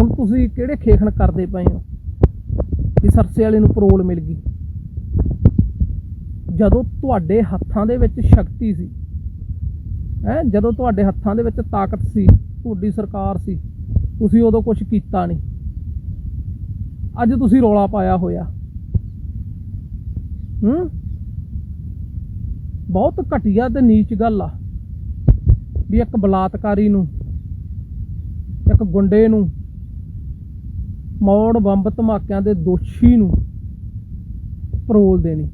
ਹੁਣ ਤੁਸੀਂ ਕਿਹੜੇ ਖੇਖਣ ਕਰਦੇ ਪਏ ਹੋ? ਕਿ ਸਰਸੇ ਵਾਲੇ ਨੂੰ ਪਰੋਲ ਮਿਲ ਗਈ। ਜਦੋਂ ਤੁਹਾਡੇ ਹੱਥਾਂ ਦੇ ਵਿੱਚ ਸ਼ਕਤੀ ਸੀ, ਹੈ, ਜਦੋਂ ਤੁਹਾਡੇ ਹੱਥਾਂ ਦੇ ਵਿੱਚ ਤਾਕਤ ਸੀ, ਤੁਹਾਡੀ ਸਰਕਾਰ ਸੀ, ਤੁਸੀਂ ਉਦੋਂ ਕੁਝ ਕੀਤਾ ਨਹੀਂ। ਅੱਜ ਤੁਸੀਂ ਰੋਲਾ ਪਾਇਆ ਹੋਇਆ। ਹੂੰ? ਬਹੁਤ ਘਟੀਆ ਤੇ ਨੀਚ ਗੱਲ ਆ। ਵੀ ਇੱਕ ਬਲਾਤਕਾਰੀ ਨੂੰ, ਇੱਕ ਗੁੰਡੇ ਨੂੰ ਮੌੜ ਬੰਬ ਧਮਾਕਿਆਂ ਦੇ ਦੋਸ਼ੀ ਨੂੰ ਪਰੋਲ ਦੇਣੀ।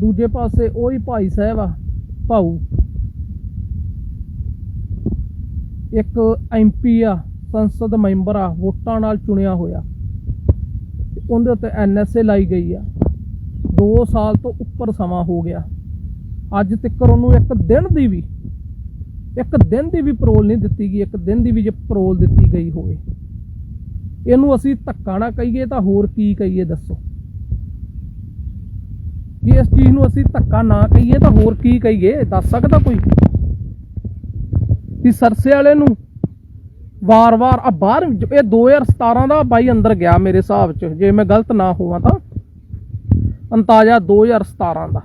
ਦੂਜੇ ਪਾਸੇ ਉਹੀ ਭਾਈ ਸਾਹਿਬ ਆ, ਭਾਊ। ਇੱਕ ਐਮਪੀ ਆ, ਸੰਸਦ ਮੈਂਬਰ ਆ, ਵੋਟਾਂ ਨਾਲ ਚੁਣਿਆ ਹੋਇਆ। ਉਹਦੇ ਉੱਤੇ ਐਨਐਸਏ ਲਾਈ ਗਈ ਆ। 2 ਸਾਲ ਤੋਂ ਉੱਪਰ ਸਮਾਂ ਹੋ ਗਿਆ। ਅੱਜ ਤੱਕ ਉਹਨੂੰ ਇੱਕ ਦਿਨ ਦੀ ਵੀ, ਇੱਕ ਦਿਨ ਦੀ ਵੀ ਪਰੋਲ ਨਹੀਂ ਦਿੱਤੀ ਗਈ, ਇੱਕ ਦਿਨ ਦੀ ਵੀ ਜੇ ਪਰੋਲ ਦਿੱਤੀ ਗਈ ਹੋਵੇ। ਇਹਨੂੰ ਅਸੀਂ ਧੱਕਾ ਨਾ ਕਹੀਏ ਤਾਂ ਹੋਰ ਕੀ ਕਹੀਏ ਦੱਸੋ? ਵੀ ਇਸ ਚੀਜ਼ ਨੂੰ ਅਸੀਂ ਧੱਕਾ ਨਾ ਕਹੀਏ ਤਾਂ ਹੋਰ ਕੀ ਕਹੀਏ? ਦੱਸ ਸਕਦਾ ਕੋਈ? ਵੀ ਸਰਸੇ ਵਾਲੇ ਨੂੰ ਵਾਰ-ਵਾਰ ਆ ਬਾਹਰ ਇਹ 2017 ਦਾ ਬਾਈ ਅੰਦਰ ਗਿਆ ਮੇਰੇ ਹਿਸਾਬ 'ਚ, ਜੇ ਮੈਂ ਗਲਤ ਨਾ ਹੋਵਾਂ ਤਾਂ। ਅੰਤਾਜ਼ਾ 2017 ਦਾ।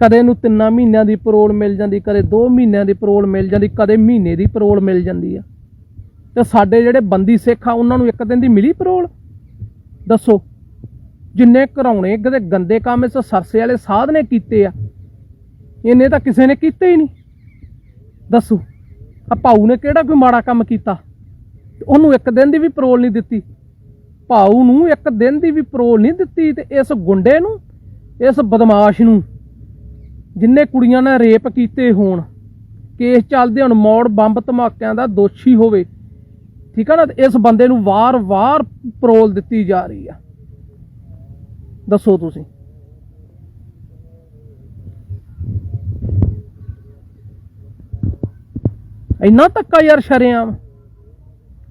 ਕਦੇ ਨੂੰ ਤਿੰਨਾਂ ਮਹੀਨਿਆਂ ਦੀ ਪਰੋਲ ਮਿਲ ਜਾਂਦੀ, ਕਦੇ 2 ਮਹੀਨਿਆਂ ਦੀ ਪਰੋਲ ਮਿਲ ਜਾਂਦੀ, ਕਦੇ ਮਹੀਨੇ ਦੀ ਪਰੋਲ ਮਿਲ ਜਾਂਦੀ ਆ। ਤੇ ਸਾਡੇ ਜਿਹੜੇ ਬੰਦੀ ਸਿੱਖ ਆ, ਉਹਨਾਂ ਨੂੰ ਇੱਕ ਦਿਨ ਦੀ ਮਿਲੀ ਪਰੋਲ ਦੱਸੋ। ਜਿੰਨੇ ਘਰਾਉਣੇ ਕਦੇ ਗੰਦੇ ਕੰਮ ਇਸ ਸਰਸੇ ਵਾਲੇ ਸਾਧ ਨੇ ਕੀਤੇ ਆ ਇਹਨੇ ਤਾਂ ਕਿਸੇ ਨੇ ਕੀਤੇ ਹੀ ਨਹੀਂ। ਦੱਸੋ ਆ ਭਾਊ ਨੇ ਕਿਹੜਾ ਕੋਈ ਮਾੜਾ ਕੰਮ ਕੀਤਾ? ਉਹਨੂੰ ਇੱਕ ਦਿਨ ਦੀ ਵੀ ਪਰੋਲ ਨਹੀਂ ਦਿੱਤੀ। ਭਾਊ ਨੂੰ ਇੱਕ ਦਿਨ ਦੀ ਵੀ ਪਰੋਲ ਨਹੀਂ ਦਿੱਤੀ ਤੇ ਇਸ ਗੁੰਡੇ ਨੂੰ, ਇਸ ਬਦਮਾਸ਼ ਨੂੰ, ਜਿੰਨੇ ਕੁੜੀਆਂ ਨਾਲ ਰੇਪ ਕੀਤੇ ਹੋਣ, ਕੇਸ ਚੱਲਦੇ ਹੁਣ ਮੌੜ ਬੰਬ ਧਮਾਕਿਆਂ ਦਾ ਦੋਸ਼ੀ ਹੋਵੇ ਠੀਕ ਆ ਨਾ? ਇਸ ਬੰਦੇ ਨੂੰ ਵਾਰ-ਵਾਰ ਪਰੋਲ ਦਿੱਤੀ ਜਾ ਰਹੀ ਆ। ਦੱਸੋ ਤੁਸੀਂ। ਇੰਨਾ ਧੱਕਾ ਯਾਰ ਸ਼ਰਿਆਮ।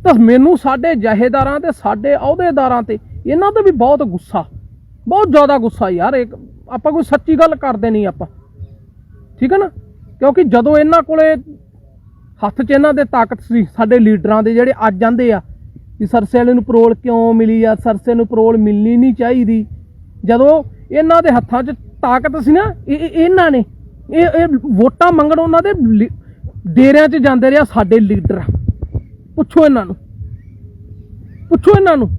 ਤਾਂ ਮੈਨੂੰ ਸਾਡੇ ਜਹੇਦਾਰਾਂ ਤੇ ਸਾਡੇ ਅਹੁਦੇਦਾਰਾਂ ਤੇ ਇਹਨਾਂ ਤੇ ਵੀ ਬਹੁਤ ਗੁੱਸਾ। ਬਹੁਤ ਜ਼ਿਆਦਾ ਗੁੱਸਾ ਯਾਰ, ਇੱਕ ਆਪਾਂ ਕੋਈ ਸੱਚੀ ਗੱਲ ਕਰਦੇ ਨਹੀਂ ਆਪਾਂ। ਠੀਕ ਹੈ ਨਾ? ਕਿਉਂਕਿ ਜਦੋਂ ਇਹਨਾਂ ਕੋਲੇ ਹੱਥ 'ਚ ਇਹਨਾਂ ਦੇ ਤਾਕਤ ਸੀ, ਸਾਡੇ ਲੀਡਰਾਂ ਦੇ ਜਿਹੜੇ ਅੱਜ ਜਾਂਦੇ ਆ ਕਿ ਸਰਸੇ ਵਾਲੇ ਨੂੰ ਪਰੋਲ ਕਿਉਂ ਮਿਲੀ ਆ, ਸਰਸੇ ਨੂੰ ਪਰੋਲ ਮਿਲਣੀ ਨਹੀਂ ਚਾਹੀਦੀ। ਜਦੋਂ ਇਹਨਾਂ ਦੇ ਹੱਥਾਂ 'ਚ ਤਾਕਤ ਸੀ ਨਾ, ਇਹ ਇਹਨਾਂ ਨੇ, ਇਹ ਇਹ ਵੋਟਾਂ ਮੰਗਣ ਉਹਨਾਂ ਦੇ ਲੀ- ਡੇਰਿਆਂ 'ਚ ਜਾਂਦੇ ਰਿਹਾ ਸਾਡੇ ਲੀਡਰ। ਪੁੱਛੋ ਇਹਨਾਂ ਨੂੰ, ਪੁੱਛੋ ਇਹਨਾਂ ਨੂੰ,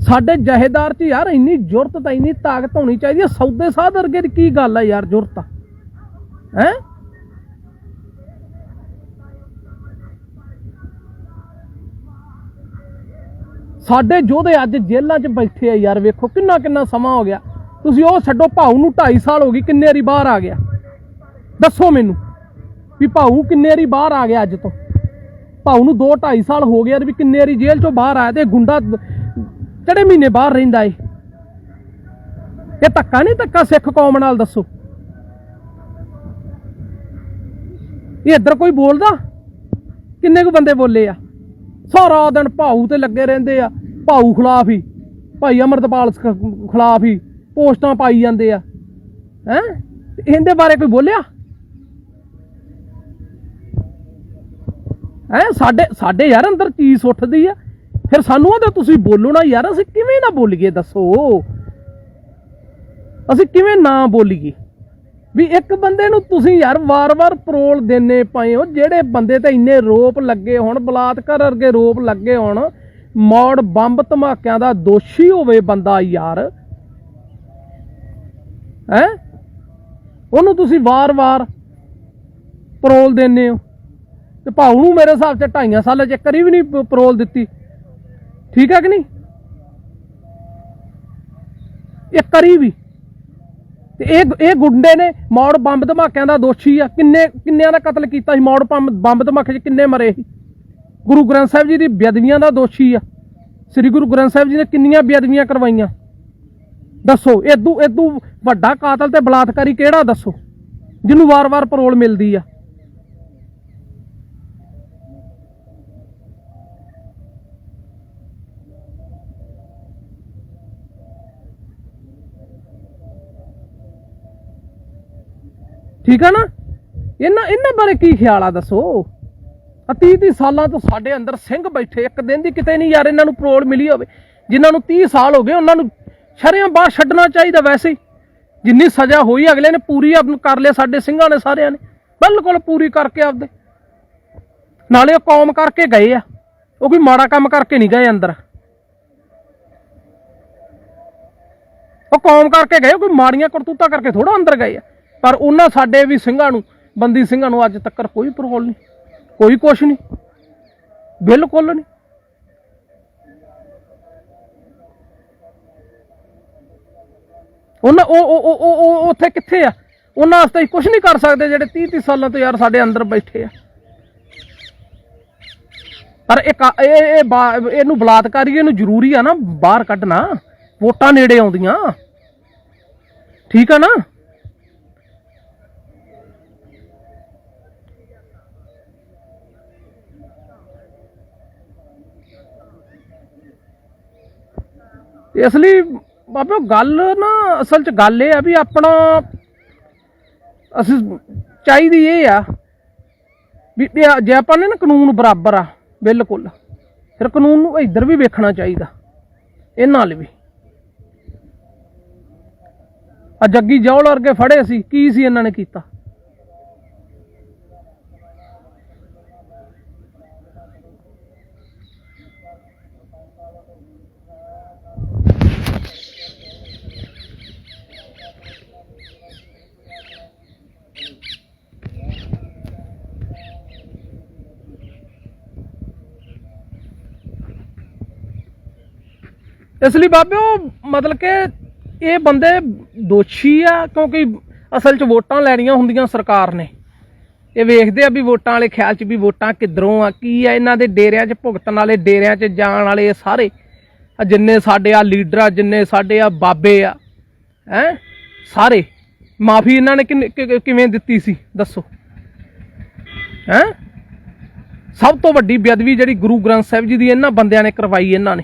ਸਾਡੇ ਜਹੇਦਾਰ 'ਚ ਯਾਰ ਇੰਨੀ ਜ਼ੁਰਤ ਤਾਂ ਇੰਨੀ ਤਾਕਤ ਹੋਣੀ ਚਾਹੀਦੀ ਹੈ ਸੌਦੇ ਸਾਧ ਵਰਗੇ ਦੀ ਕੀ ਗੱਲ ਆ ਯਾਰ ਜ਼ੁਰਤ ਹੈ? ਸਾਡੇ ਯੋਧੇ ਅੱਜ ਜੇਲ੍ਹਾਂ 'ਚ ਬੈਠੇ ਆ ਯਾਰ, ਵੇਖੋ ਕਿੰਨਾ ਕਿੰਨਾ ਸਮਾਂ ਹੋ ਗਿਆ। ਤੁਸੀਂ ਉਹ ਛੱਡੋ, ਭਾਊ ਨੂੰ 2.5 ਸਾਲ ਹੋ ਗਈ, ਕਿੰਨੇ ਵਾਰੀ ਬਾਹਰ ਆ ਗਿਆ। ਦੱਸੋ ਮੈਨੂੰ ਵੀ ਭਾਊ ਕਿੰਨੇ ਵਾਰੀ ਬਾਹਰ ਆ ਗਿਆ ਅੱਜ ਤੋਂ? ਭਾਊ ਨੂੰ 2 2.5 ਸਾਲ ਹੋ ਗਿਆ ਵੀ ਕਿੰਨੇ ਵਾਰੀ ਜੇਲ੍ਹ 'ਚੋਂ ਬਾਹਰ ਆਇਆ ਤੇ ਗੁੰਡਾ ਕਿਹੜੇ ਮਹੀਨੇ ਬਾਹਰ ਰਹਿੰਦਾ ਏ? ਇਹ ਧੱਕਾ ਨਹੀਂ ਧੱਕਾ ਸਿੱਖ ਕੌਮ ਨਾਲ, ਦੱਸੋ। ਇਹ ਇੱਧਰ ਕੋਈ ਬੋਲਦਾ? ਕਿੰਨੇ ਕੁ ਬੰਦੇ ਬੋਲੇ ਆ? ਸਾਰਾ ਦਿਨ ਭਾਊ ਤੇ ਲੱਗੇ ਰਹਿੰਦੇ ਆ। ਭਾਊ ਖਿਲਾਫ ਹੀ, ਭਾਈ ਅਮਰਤਪਾਲ ਖਿਲਾਫ ਹੀ ਪੋਸਟਾਂ ਪਾਈ ਜਾਂਦੇ ਆ। ਹੈ? ਇਹਦੇ ਬਾਰੇ ਕੋਈ ਬੋਲਿਆ? ਹੈ? ਸਾਡੇ ਸਾਡੇ ਯਾਰ ਅੰਦਰ ਚੀਜ਼ ਉੱਠਦੀ ਆ। ਫਿਰ ਸਾਨੂੰ ਉਹਦੇ ਤੁਸੀਂ ਬੋਲੋ ਨਾ ਯਾਰ, ਅਸੀਂ ਕਿਵੇਂ ਨਾ ਬੋਲੀਏ ਦੱਸੋ। ਅਸੀਂ ਕਿਵੇਂ ਨਾ ਬੋਲੀਏ? ਵੀ ਇੱਕ ਬੰਦੇ ਨੂੰ ਤੁਸੀਂ ਯਾਰ ਵਾਰ-ਵਾਰ ਪਰੋਲ ਦੇਣੇ ਪਏ ਹੋ, ਜਿਹੜੇ ਬੰਦੇ ਤੇ ਇੰਨੇ ਰੋਪ ਲੱਗੇ ਹੋਣ, ਬਲਾਤਕਾਰ ਵਰਗੇ ਰੋਪ ਲੱਗੇ ਹੋਣ ਮੌੜ ਬੰਬ ਧਮਾਕਿਆਂ ਦਾ ਦੋਸ਼ੀ ਹੋਵੇ ਬੰਦਾ ਯਾਰ। ਹੈ? ਉਹਨੂੰ ਤੁਸੀਂ ਵਾਰ-ਵਾਰ ਪਰੋਲ ਦਿੰਦੇ ਹੋ। ਤੇ ਭਾਊ ਨੂੰ ਮੇਰੇ ਹਿਸਾਬ 'ਚ ਢਾਈਆਂ ਸਾਲਾਂ 'ਚ ਇੱਕ ਵਾਰੀ ਵੀ ਨਹੀਂ ਪਰੋਲ ਦਿੱਤੀ। ਠੀਕ ਹੈ ਕਿ ਨਹੀਂ? ਇਹ ਕਰੀ ਵੀ। ਤੇ ਇਹ ਇਹ ਗੁੰਡੇ ਨੇ ਮੌੜ ਬੰਬ ਧਮਾਕਿਆਂ ਦਾ ਦੋਸ਼ੀ ਆ। ਕਿੰਨੇ, ਕਿੰਨਿਆਂ ਦਾ ਕਤਲ ਕੀਤਾ ਸੀ ਮੌੜ ਬੰਬ ਬੰਬ ਧਮਾਕੇ 'ਚ? ਕਿੰਨੇ ਮਰੇ ਸੀ? ਗੁਰੂ ਗ੍ਰੰਥ ਸਾਹਿਬ ਜੀ ਦੀ ਬੇਅਦਬੀਆਂ ਦਾ ਦੋਸ਼ੀ ਆ। ਸ੍ਰੀ ਗੁਰੂ ਗ੍ਰੰਥ ਸਾਹਿਬ ਜੀ ਨੇ ਕਿੰਨੀਆਂ ਬੇਅਦਬੀਆਂ ਕਰਵਾਈਆਂ? ਦੱਸੋ ਇਦੂ ਇਦੂ ਵੱਡਾ ਕਾਤਲ ਤੇ ਬਲਾਤਕਾਰੀ ਕਿਹੜਾ ਦੱਸੋ? ਜਿਹਨੂੰ ਵਾਰ-ਵਾਰ ਪਰੋਲ ਮਿਲਦੀ ਆ। ਠੀਕ ਆ ਨਾ? ਇਹਨਾਂ ਇਹਨਾਂ ਬਾਰੇ ਕੀ ਖਿਆਲ ਆ ਦੱਸੋ? 30 30 ਸਾਲਾਂ ਤੋਂ ਸਾਡੇ ਅੰਦਰ ਸਿੰਘ ਬੈਠੇ, ਇੱਕ ਦਿਨ ਦੀ ਕਿਤੇ ਨਹੀਂ ਯਾਰ ਇਹਨਾਂ ਨੂੰ ਪਰੋਲ ਮਿਲੀ ਹੋਵੇ। ਜਿਨ੍ਹਾਂ ਨੂੰ 30 ਸਾਲ ਹੋ ਗਏ, ਉਹਨਾਂ ਨੂੰ ਸ਼ਰਿਆਂ ਬਾਹਰ ਛੱਡਣਾ ਚਾਹੀਦਾ ਵੈਸੇ ਹੀ। ਜਿੰਨੀ ਸਜ਼ਾ ਹੋਈ, ਅਗਲੇ ਨੇ ਪੂਰੀ ਆਪ ਨੂੰ ਕਰ ਲਿਆ, ਸਾਡੇ ਸਿੰਘਾਂ ਨੇ ਸਾਰਿਆਂ ਨੇ। ਬਿਲਕੁਲ ਪੂਰੀ ਕਰਕੇ ਆਪਦੇ। ਨਾਲੇ ਉਹ ਕੌਮ ਕਰਕੇ ਗਏ ਆ। ਉਹ ਕੋਈ ਮਾੜਾ ਕੰਮ ਕਰਕੇ ਨਹੀਂ ਗਏ ਅੰਦਰ। ਉਹ ਕੌਮ ਕਰਕੇ ਗਏ ਕੋਈ ਮਾੜੀਆਂ ਕਰਤੂਤਾਂ ਕਰਕੇ ਥੋੜਾ ਅੰਦਰ ਗਏ ਆ। ਪਰ ਉਹਨਾਂ ਸਾਡੇ ਵੀ ਸਿੰਘਾਂ ਨੂੰ, ਬੰਦੀ ਸਿੰਘਾਂ ਨੂੰ ਅੱਜ ਤੱਕ ਕੋਈ ਪਰੋਲ ਨਹੀਂ। ਕੋਈ ਕੁਛ ਨਹੀਂ। ਬਿਲਕੁਲ ਨਹੀਂ। ਉਹਨਾਂ ਉਹ ਉਹ, ਉਹ- ਉੱਥੇ ਕਿੱਥੇ ਆ? ਉਹਨਾਂ ਵਾਸਤੇ ਕੁਝ ਨਹੀਂ ਕਰ ਸਕਦੇ ਜਿਹੜੇ 30 30 ਸਾਲਾਂ ਤੋਂ ਯਾਰ ਸਾਡੇ ਅੰਦਰ ਬੈਠੇ ਆ। ਪਰ ਇਹ ਇਹ ਇਹ ਬਾ- ਇਹਨੂੰ ਬਲਾਤਕਾਰੀ, ਇਹਨੂੰ ਜ਼ਰੂਰੀ ਆ ਨਾ ਬਾਹਰ ਕੱਢਣਾ। ਵੋਟਾਂ ਨੇੜੇ ਆਉਂਦੀਆਂ। ਠੀਕ ਆ ਨਾ? ਇਸ ਲਈ ਬਾਬੇ ਗੱਲ ਨਾ ਅਸਲ 'ਚ ਗੱਲ ਇਹ ਆ ਵੀ ਆਪਣਾ ਅਸੀਂ ਚਾਹੀਦੀ ਇਹ ਆ ਵੀ ਜੇ ਆਪਾਂ ਨੇ ਨਾ ਕਾਨੂੰਨ ਬਰਾਬਰ ਆ, ਬਿਲਕੁਲ, ਫਿਰ ਕਾਨੂੰਨ ਨੂੰ ਇੱਧਰ ਵੀ ਵੇਖਣਾ ਚਾਹੀਦਾ ਇਹ ਨਾਲ ਵੀ। ਆ ਜੱਗੀ ਜੌਲ ਵਰਗੇ ਫੜੇ ਸੀ, ਕੀ ਸੀ ਇਹਨਾਂ ਨੇ ਕੀਤਾ? ਇਸ ਲਈ ਬਾਬੇ, ਉਹ ਮਤਲਬ ਕਿ ਇਹ ਬੰਦੇ ਦੋਸ਼ੀ ਆ, ਕਿਉਂਕਿ ਅਸਲ 'ਚ ਵੋਟਾਂ ਲੈਣੀਆਂ ਹੁੰਦੀਆਂ ਸਰਕਾਰ ਨੇ। ਇਹ ਵੇਖਦੇ ਆ ਵੀ ਵੋਟਾਂ ਵਾਲੇ ਖਿਆਲ 'ਚ ਵੀ ਵੋਟਾਂ ਕਿੱਧਰੋਂ ਆ, ਕੀ ਆ, ਇਹਨਾਂ ਦੇ ਡੇਰਿਆਂ 'ਚ, ਭੁਗਤਣ ਵਾਲੇ ਡੇਰਿਆਂ 'ਚ ਜਾਣ ਵਾਲੇ ਸਾਰੇ। ਜਿੰਨੇ ਸਾਡੇ ਆ ਲੀਡਰ ਆ, ਜਿੰਨੇ ਸਾਡੇ ਆ ਬਾਬੇ ਆ, ਹੈ? ਸਾਰੇ। ਮਾਫੀ ਇਹਨਾਂ ਨੇ ਕਿਵੇਂ ਦਿੱਤੀ ਸੀ, ਦੱਸੋ? ਹੈ? ਸਭ ਤੋਂ ਵੱਡੀ ਬੇਅਦਬੀ ਜਿਹੜੀ ਗੁਰੂ ਗ੍ਰੰਥ ਸਾਹਿਬ ਜੀ ਦੀ ਇਹਨਾਂ ਬੰਦਿਆਂ ਨੇ ਕਰਵਾਈ ਇਹਨਾਂ ਨੇ।